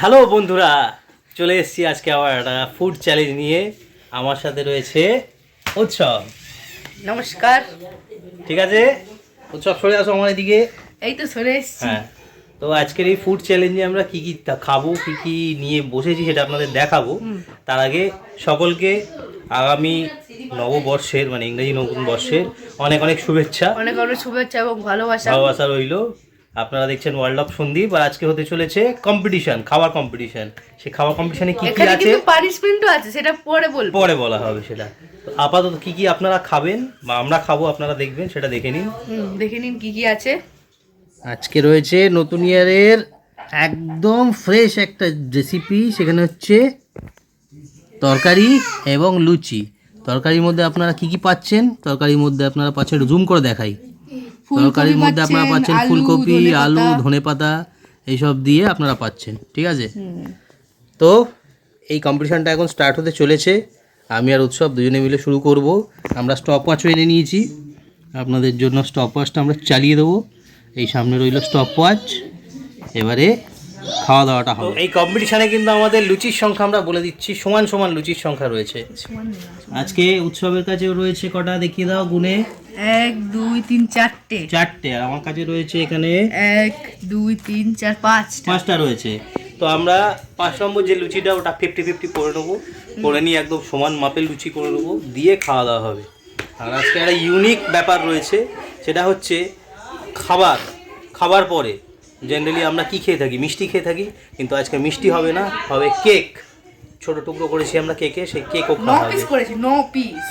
Hello বন্ধুরা চলে এসেছি আজকে আবার একটা ফুড চ্যালেঞ্জ নিয়ে। আমার সাথে রয়েছে উৎসব। নমস্কার। ঠিক আছে? উৎসব সরে আসো আমার এদিকে। এই তো সরে এসছি। হ্যাঁ তো আজকের এই ফুড চ্যালেঞ্জে আমরা কি কি খাব কি কি নিয়ে বসেছি সেটা আপনাদের দেখাবো। তার আগে সকলকে আগামী নববর্ষের মানে ইংরেজি নতুন বর্ষের অনেক অনেক শুভেচ্ছা। অনেক অনেক শুভেচ্ছা এবং ভালোবাসা। ভালোবাসা রইল। আপনারা দেখছেন ওয়ার্ল্ড অফ সন্দীপ আর আজকে হতে চলেছে কম্পিটিশন খাবার কম্পিটিশন সেই খাবার কম্পিটিশনে কি কি আছে? পানিশমেন্টও আছে সেটা পরে বলব। পরে বলা হবে সেটা। তো আপাতত কি কি আপনারা খাবেন? বা আমরা খাব আপনারা দেখবেন সেটা দেখে নিন। হুম দেখে নিন কি কি আছে। আজকে রয়েছে নতুন ইয়ারের একদম ফ্রেশ একটা রেসিপি সেখানে হচ্ছে তরকারি এবং লুচি। তরকারির মধ্যে আপনারা কি কি পাচ্ছেন? তরকারির মধ্যে আপনারা পাচ্ছেন জুম করে দেখাই। তরকারির মধ্যে আপনারা পাচ্ছেন ফুলকপি আলু ধনেপাতা এইসব দিয়ে আপনারা পাচ্ছেন ঠিক আছে? তো এই কম্পিটিশানটা এখন স্টার্ট হতে চলেছে। আমি আর উৎসব দুজনে মিলে শুরু করব। আমরা স্টপ ওয়াচও এনে নিয়েছি। আপনাদের জন্য স্টপ ওয়াচটা আমরা চালিয়ে দেবো। এই সামনে রইল স্টপ ওয়াচ এবারে খাওয়া দাওয়াটা হবে। এই কম্পিটিশানে কিন্তু আমাদের লুচির সংখ্যা আমরা বলে দিচ্ছি। সমান সমান লুচির সংখ্যা রয়েছে। আজকে উৎসবের কাছে রয়েছে কটা? দেখিয়ে দাও গুনে এক দুই তিন চারটে। চারটে আর আমার কাছে রয়েছে এখানে এক দুই তিন চার পাঁচটা। পাঁচটা রয়েছে। তো আমরা পাঁচ নম্বর যে লুচিটা ওটা ফিফটি ফিফটি করে নেব। করে নিয়ে একদম সমান মাপের লুচি করে নেব। দিয়ে খাওয়া দাওয়া হবে। আর আজকে একটা ইউনিক ব্যাপার রয়েছে সেটা হচ্ছে খাবার। খাবার পরে জেনারেলি আমরা কি খেয়ে থাকি? মিষ্টি খেয়ে থাকি কিন্তু আজকে মিষ্টি হবে না হবে কেক ছোট টুকরো করেছি আমরা কেকে সেই কেকও খাওয়া হবে। করেছি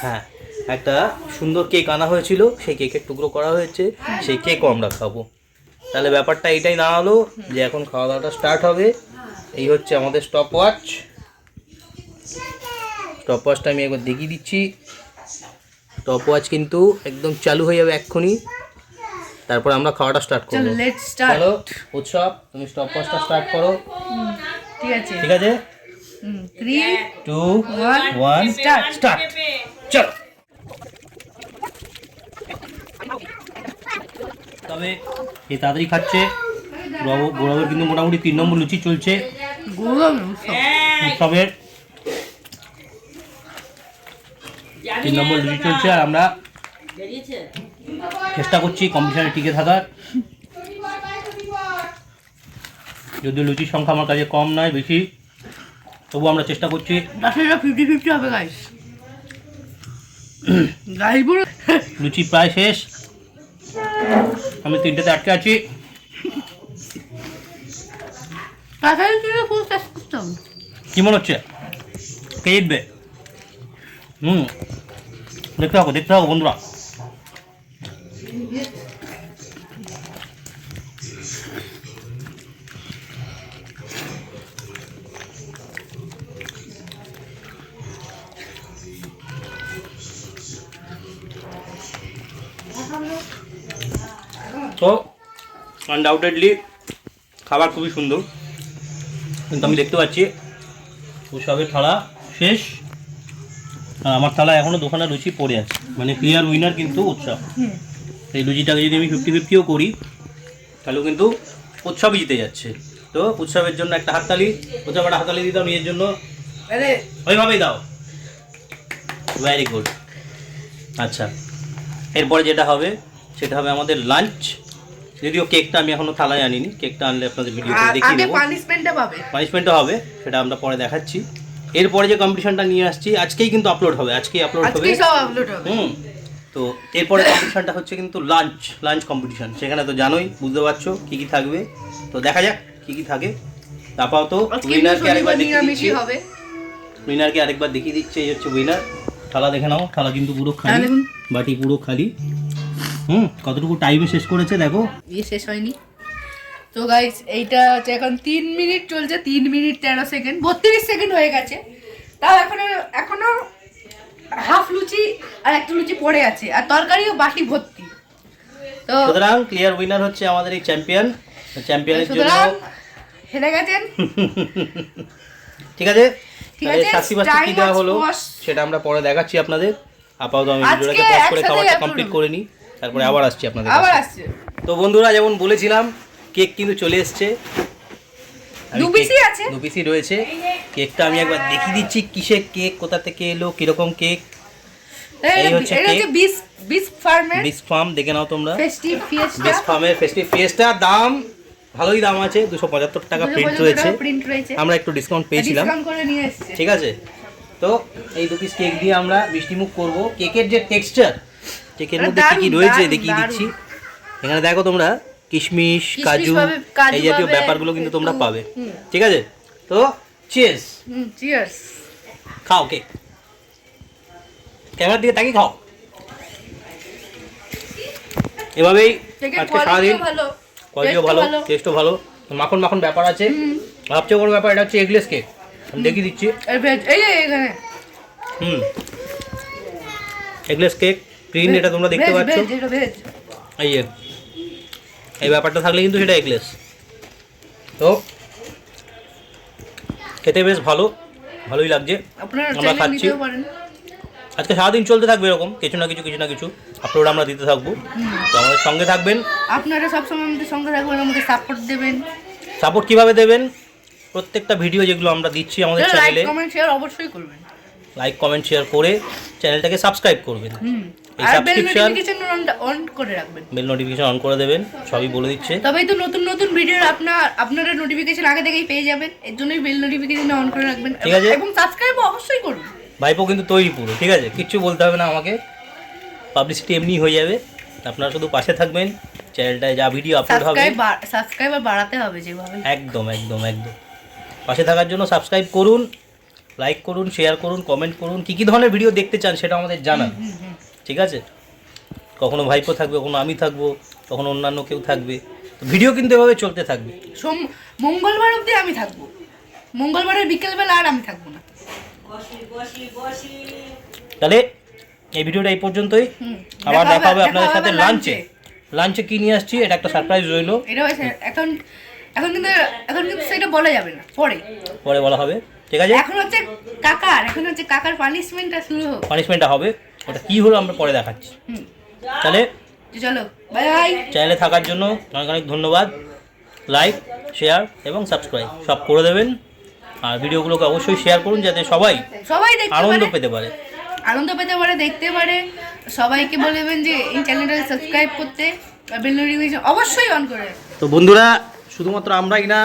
হ্যাঁ। একটা সুন্দর কেক আনা হয়েছিল সেই কেকের টুকরো করা হয়েছে সেই কেকও আমরা খাব। তাহলে ব্যাপারটা এটাই না হলো যে এখন খাওয়া দাওয়াটা স্টার্ট হবে। এই হচ্ছে আমাদের স্টপ ওয়াচ স্টপ ওয়াচটা আমি একবার দেখিয়ে দিচ্ছি। স্টপ ওয়াচ কিন্তু একদম চালু হয়ে যাবে এক্ষুনি। তারপর আমরা খাওয়াটা স্টার্ট করব। চলো উৎসব তুমি স্টপ ওয়াচটা স্টার্ট করো ঠিক আছে। ঠিক আছে? Three two One, one start. Start চলো। তবে এ তাড়াতাড়ি খাচ্ছে। গৌরব গৌরবের কিন্তু মোটামুটি তিন নম্বর লুচি চলছে। উৎসবের তিন নম্বর লুচি চলছে আর আমরা চেষ্টা করছি কম্পিটিশনে টিকে থাকার যদিও লুচির সংখ্যা আমার কাছে কম নয় বেশি। তবু আমরা চেষ্টা করছি। ফিফটি ফিফটি হবে গাইস গাইস লুচি প্রায় শেষ। আমি তিনটাতে আটকে আছি। হবে। কি মনে হচ্ছে? কে জিতবে? হুম। দেখতে থাকো দেখতে থাকো বন্ধুরা। তো আনডাউটেডলি খাবার খুবই সুন্দর। কিন্তু আমি দেখতে পাচ্ছি উৎসবের থালা শেষ। আর আমার থালা এখনও দোকানে লুচি পড়ে আছে। মানে ক্লিয়ার উইনার কিন্তু উৎসব। এই লুচিটাকে যদি আমি ফিফটি ফিফটিও করি তাহলেও কিন্তু উৎসবই জিতে যাচ্ছে। তো উৎসবের জন্য একটা হাততালি উৎসব একটা হাততালি দিতাম নিজের জন্য। ওইভাবেই দাও। ভেরি গুড আচ্ছা এরপরে যেটা হবে সেটা হবে আমাদের লাঞ্চ যদিও কেকটা আমি এখনও থালায় আনিনি কেকটা আনলে আপনাদের ভিডিও করে দেখিয়ে আগে দেবো। পানিশমেন্টটা পাবে। পানিশমেন্টও হবে সেটা আমরা পরে দেখাচ্ছি। এরপরে যে কম্পিটিশনটা নিয়ে আসছি আজকেই কিন্তু আপলোড হবে আজকেই আপলোড হবে। আপলোড হবে। হুম তো এরপরে কম্পিটিশনটা হচ্ছে কিন্তু লাঞ্চ লাঞ্চ কম্পিটিশন সেখানে তো জানোই বুঝতে পারছ কি কি থাকবে। তো দেখা যাক কি কি থাকে। আপাতত উইনারকে আরেকবার দেখিয়ে দিচ্ছি। উইনারকে আরেকবার দেখিয়ে দিচ্ছে এই হচ্ছে উইনার থালা দেখে নাও থালা কিন্তু পুরো খালি বাটি পুরো খালি। হুম কতটুকু টাইমে শেষ করেছে দেখো। ইয়ে শেষ হয়নি। তো গাইস এইটা হচ্ছে এখন তিন মিনিট চলছে তিন মিনিট তেরো সেকেন্ড বত্রিশ সেকেন্ড হয়ে গেছে। তাও এখনও এখনও হাফ লুচি আর একটা লুচি পড়ে আছে আর তরকারিও বাটি ভর্তি। তো সুতরাং ক্লিয়ার উইনার হচ্ছে আমাদের এই চ্যাম্পিয়ন চ্যাম্পিয়নের জন্য হেরে গেছেন। ঠিক আছে? ঠিক আছে, শাস্তি বাস্তি কি দেওয়া হলো. সেটা আমরা পরে দেখাচ্ছি আপনাদের। আপাতত আমি ভিডিওটাকে পজ করে খাবারটা কমপ্লিট করে নিই। তারপরে আবার আসছি আপনাদের আবার আসছে। তো বন্ধুরা যেমন বলেছিলাম কেক কিন্তু চলে এসছে। দু পিসই আছে। দু পিসই রয়েছে। কেকটা আমি একবার দেখিয়ে দিচ্ছি কিসের কেক কোথা থেকে এলো কীরকম কেক। এই হচ্ছে কেক। বিস বিস ফার্মের বিস ফার্ম দেখে নাও তোমরা। ফেস্টিভ ফিয়েস্টা বিস ফার্মের ফেস্টিভ ফিয়েস্টার দাম ভালোই দাম আছে দুশো পঁচাত্তর টাকা প্রিন্ট রয়েছে। আমরা একটু ডিসকাউন্ট পেয়েছিলাম। ডিসকাউন্ট করে নিয়ে এসেছে। ঠিক আছে? তো এই দু পিস কেক দিয়ে আমরা মিষ্টিমুখ করব। কেকের যে টেক্সচার কেকের মধ্যে কি কি রয়েছে দেখিয়ে দিচ্ছি। এখানে দেখো তোমরা কিশমিশ কাজু এই জাতীয় ব্যাপারগুলো কিন্তু তোমরা পাবে। ঠিক আছে? তো চিয়ার্স চিয়ার্স খাও কেক ক্যামেরার দিকে তাকিয়ে খাও। এভাবেই আজকে সারাদিন কোয়ালিটিও ভালো। টেস্টও ভালো। মাখন মাখন ব্যাপার আছে। সবচেয়ে বড় ব্যাপার এটা হচ্ছে এগলেস কেক আমি দেখিয়ে দিচ্ছি। হুম। এগলেস কেক গ্রিন এটা তোমরা দেখতে পাচ্ছ। এই যে এই ব্যাপারটা থাকলে কিন্তু সেটা এগলেস। তো খেতে বেশ ভালো ভালোই লাগছে। আপনারা আমরা খাচ্ছি। আজকে সারাদিন চলতে থাকবে এরকম কিছু না কিছু কিছু না কিছু। আপলোড আমরা দিতে থাকব। তো আমাদের সঙ্গে থাকবেন। আপনারা সবসময় আমাদের সঙ্গে থাকবেন আমাকে সাপোর্ট দেবেন। সাপোর্ট কীভাবে দেবেন? প্রত্যেকটা ভিডিও যেগুলো আমরা দিচ্ছি আমাদের লাইক চ্যানেলে কমেন্ট শেয়ার অবশ্যই করবেন। লাইক কমেন্ট শেয়ার করে চ্যানেলটাকে সাবস্ক্রাইব করবেন। হুম। এই subscription- অন করে রাখবেন। বেল নোটিফিকেশন অন করে দেবেন সবই বলে দিচ্ছে। তবেই তো নতুন নতুন ভিডিওর আপনার আপনারা নোটিফিকেশন আগে থেকেই পেয়ে যাবেন। এর জন্যই বেল নোটিফিকেশন অন করে রাখবেন। ঠিক আছে। এবং সাবস্ক্রাইব অবশ্যই করবেন। ভাইপো কিন্তু তৈরি পুরো ঠিক আছে? কিচ্ছু বলতে হবে না আমাকে। পাবলিসিটি এমনি হয়ে যাবে। আপনারা শুধু পাশে থাকবেন চ্যানেলটায় যা ভিডিও আপলোড হবে। সাবস্ক্রাইব সাবস্ক্রাইবার বাড়াতে হবে যেভাবে। একদম একদম একদম। পাশে থাকার জন্য সাবস্ক্রাইব করুন লাইক করুন শেয়ার করুন কমেন্ট করুন। কী কী ধরনের ভিডিও দেখতে চান সেটা আমাদের জানান। ঠিক আছে? কখনো ভাইপো থাকবে কখনো আমি থাকব কখনো অন্যান্য কেউ থাকবে। ভিডিও কিন্তু এভাবে চলতে থাকবে। সোম মঙ্গলবার অবধি আমি থাকব। মঙ্গলবারের বিকেলবেলা আর আমি থাকব না। তাহলে এই ভিডিওটা এই পর্যন্তই। হুম। আবার দেখা হবে- আপনাদের সাথে লাঞ্চে লাঞ্চে কি নিয়ে আসছি? এটা একটা সারপ্রাইজ রইল। এটা এখন এখন কিন্তু এখন কিন্তু সেটা বলা যাবে না পরে। পরে বলা হবে ঠিক আছে? এখন হচ্ছে কাকার এখন হচ্ছে কাকার পানিশমেন্টটা শুরু হোক। পানিশমেন্টটা হবে ওটা কি হলো আমরা পরে দেখাচ্ছি। তাহলে চলো বাই বাই চ্যানেলে থাকার জন্য অনেক অনেক ধন্যবাদ। লাইক শেয়ার এবং সাবস্ক্রাইব সব করে দেবেন। আর ভিডিওগুলোকে অবশ্যই শেয়ার করুন যাতে সবাই সবাই দেখতে আনন্দ পেতে পারে। আনন্দ পেতে পারে দেখতে পারে। সবাইকে বলবেন যে এই চ্যানেলটা সাবস্ক্রাইব করতে বেল নোটিফিকেশন অবশ্যই অন করে তো বন্ধুরা শুধুমাত্র আমরাই না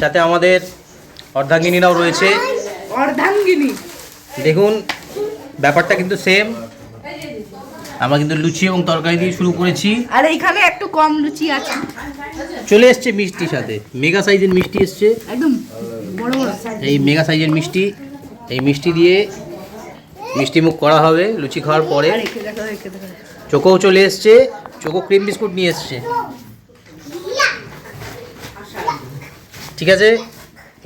সাথে আমাদের অর্ধাঙ্গিনীরাও রয়েছে। অর্ধাঙ্গিনী। দেখুন ব্যাপারটা কিন্তু সেম আমরা কিন্তু লুচি এবং তরকারি দিয়ে শুরু করেছি। আর এইখানে একটু কম লুচি আছে। চলে এসছে মিষ্টির সাথে। মেগা সাইজের মিষ্টি এসছে। একদম বড় বড় এই মেগা সাইজের মিষ্টি এই মিষ্টি দিয়ে মিষ্টি মুখ করা হবে লুচি খাওয়ার পরে। চোখোও চলে এসছে। চোখো ক্রিম বিস্কুট নিয়ে এসছে। ঠিক আছে?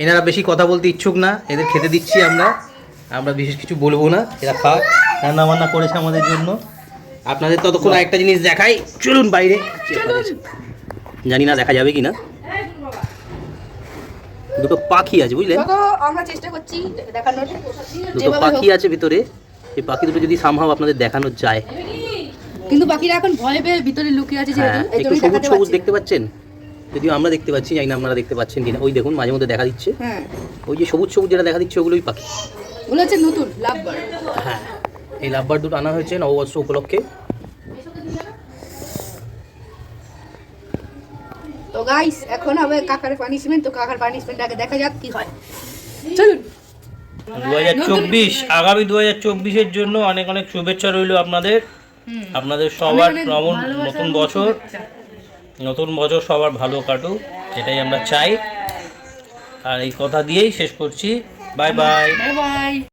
এনারা বেশি কথা বলতে ইচ্ছুক না এদের খেতে দিচ্ছি আমরা। আমরা বিশেষ কিছু বলব না এরা খাক। রান্না বান্না করেছে আমাদের জন্য। আপনাদের ততক্ষণ একটা জিনিস দেখাই। চলুন বাইরে। জানি না দেখা যাবে কি না দুটো পাখি আছে বুঝলেন? দেখো আমরা চেষ্টা করছি দেখানোর। দুটো পাখি আছে ভিতরে। এই পাখি দুটো যদি সামহাও আপনাদের দেখানো যায়। কিন্তু বাকিরা এখন ভয় পেয়ে ভিতরে লুকিয়ে আছে যেহেতু হ্যাঁ একটু সবুজ সবুজ দেখতে পাচ্ছেন? যদিও আমরা দেখতে পাচ্ছি জানি না আপনারা দেখতে পাচ্ছেন কিনা। ওই দেখুন মাঝে মধ্যে দেখা দিচ্ছে। হ্যাঁ। ওই যে সবুজ সবুজ যেটা দেখা দিচ্ছে ওগুলোই পাখি। ওগুলো হচ্ছে নতুন লাভ বার হ্যাঁ। এই লাভবার দুটো আনা হয়েছে নববর্ষ উপলক্ষে। তো গাইস এখন হবে কাকার পানিশমেন্ট তো কাকার পানিশমেন্ট আগে দেখা যাক কি হয়। চলুন। দু হাজার চব্বিশ আগামী দু হাজার চব্বিশের জন্য অনেক অনেক শুভেচ্ছা রইল আপনাদের। আপনাদের সবার নতুন বছর। নতুন বছর সবার ভালো কাটুক, এটাই আমরা চাই। আর এই কথা দিয়েই শেষ করছি। Bye bye. বাই